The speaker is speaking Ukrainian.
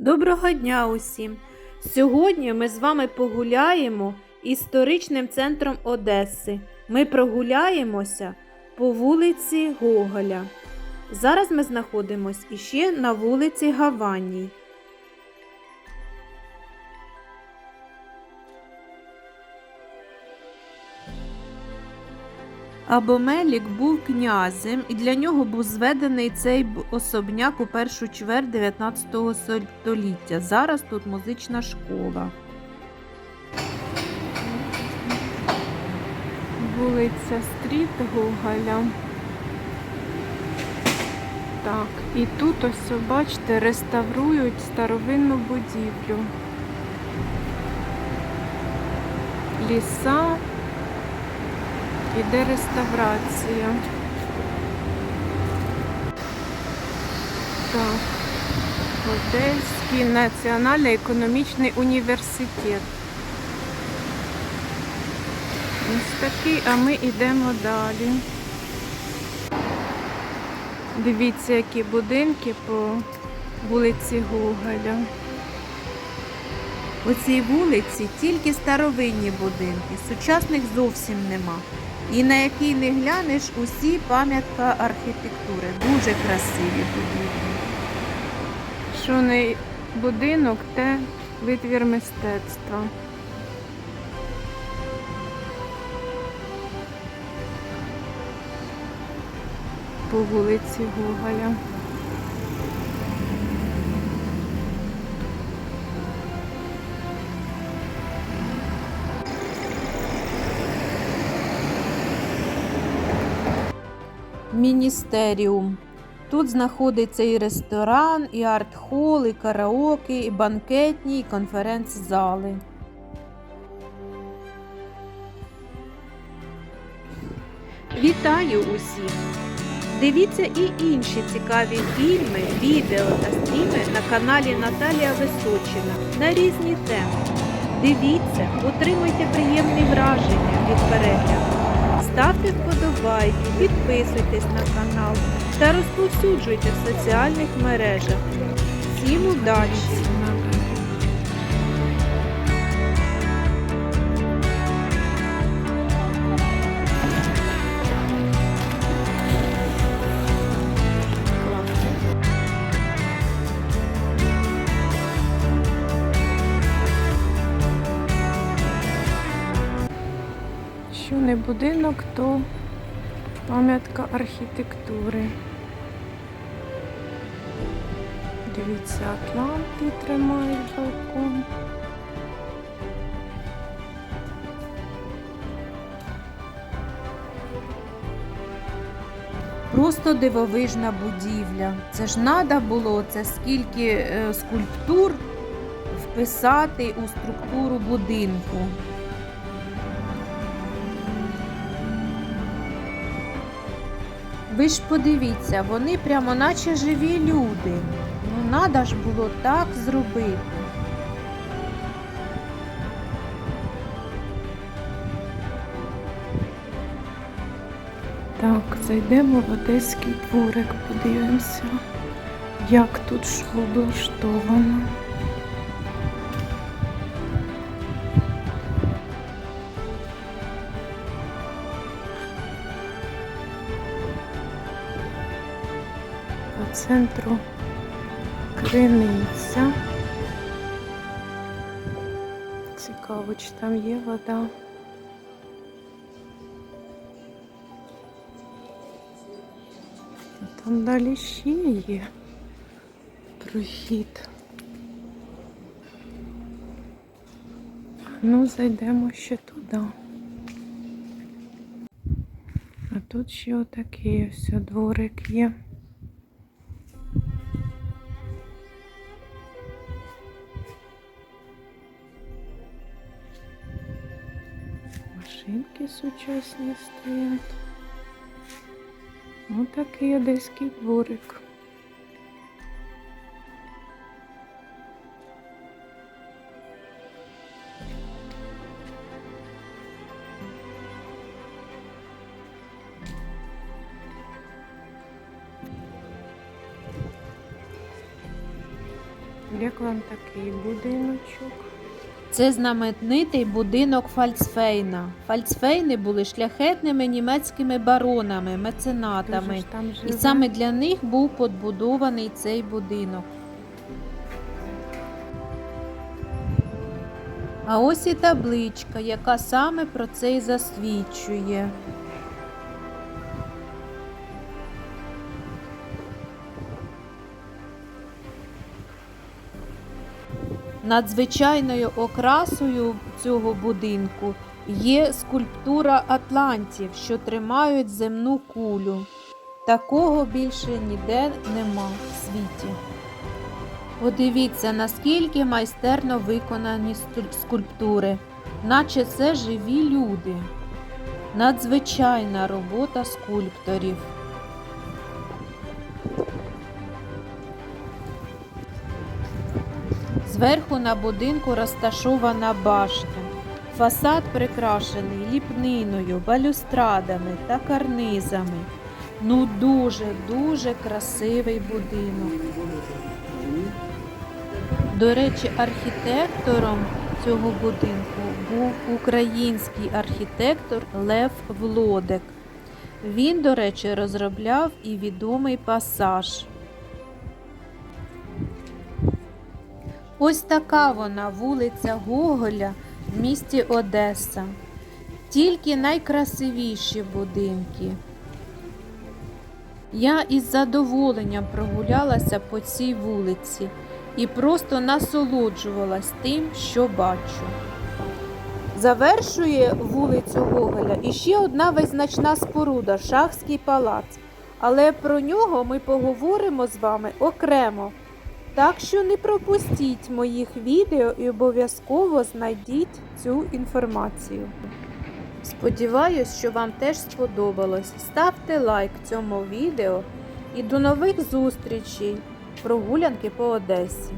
Доброго дня усім! Сьогодні ми з вами погуляємо історичним центром Одеси. Ми прогуляємося по вулиці Гоголя. Зараз ми знаходимося іще на вулиці Гаваній. Абомелік був князем, і для нього був зведений цей особняк у першу чверть 19 століття. Зараз тут музична школа. Вулиця Стріт Гоголя. Так, і тут ось, бачите, реставрують старовинну будівлю. Ліса. Іде реставрація. Так. Одеський національний економічний університет. Ось такий, а ми йдемо далі. Дивіться, які будинки по вулиці Гоголя. У цій вулиці тільки старовинні будинки, сучасних зовсім нема. І на який не глянеш, усі пам'ятка архітектури. Дуже красиві будівлі. Шуний будинок, те витвір мистецтва. По вулиці Гоголя. Міністеріум. Тут знаходиться і ресторан, і арт-хол, і караоке, і банкетні, і конференц-зали. Вітаю усіх! Дивіться і інші цікаві фільми, відео та стріми на каналі Наталія Височина на різні теми. Дивіться, отримуйте приємні враження від перегляду. Ставте вподобайки, підписуйтесь на канал та розповсюджуйте в соціальних мережах. Всім удачі! Що не будинок, то пам'ятка архітектури. Дивіться, Атланти тримають балкон. Просто дивовижна будівля. Це ж треба було це скільки е, скульптур вписати у структуру будинку. Ви ж подивіться, вони прямо наче живі люди. Ну, треба ж було так зробити. Так, зайдемо в одеський дворик, подивимося, як тут що облаштовано. Центру криниця. Цікаво, чи там є вода. Там далі ще є прохід. Ну, зайдемо ще туди. А тут ще отакий ось дворик є. Машинки сучасні стоять. Ось такий одеський дворик. Як вам такий будиночок? Це знаменитий будинок Фальцфейна. Фальцфейни були шляхетними німецькими баронами, меценатами. І саме для них був побудований цей будинок. А ось і табличка, яка саме про це і засвідчує. Надзвичайною окрасою цього будинку є скульптура атлантів, що тримають земну кулю. Такого більше ніде нема в світі. Подивіться, наскільки майстерно виконані скульптури, наче це живі люди. Надзвичайна робота скульпторів. Зверху на будинку розташована башня. Фасад прикрашений ліпниною, балюстрадами та карнизами. Ну дуже-дуже красивий будинок. До речі, архітектором цього будинку був український архітектор Лев Влодек. Він, до речі, розробляв і відомий пасаж. Ось така вона вулиця Гоголя в місті Одеса. Тільки найкрасивіші будинки. Я із задоволенням прогулялася по цій вулиці і просто насолоджувалась тим, що бачу. Завершує вулицю Гоголя іще одна визначна споруда Шахський палац. Але про нього ми поговоримо з вами окремо. Так що не пропустіть моїх відео і обов'язково знайдіть цю інформацію. Сподіваюсь, що вам теж сподобалось. Ставте лайк цьому відео і до нових зустрічей. Прогулянки по Одесі.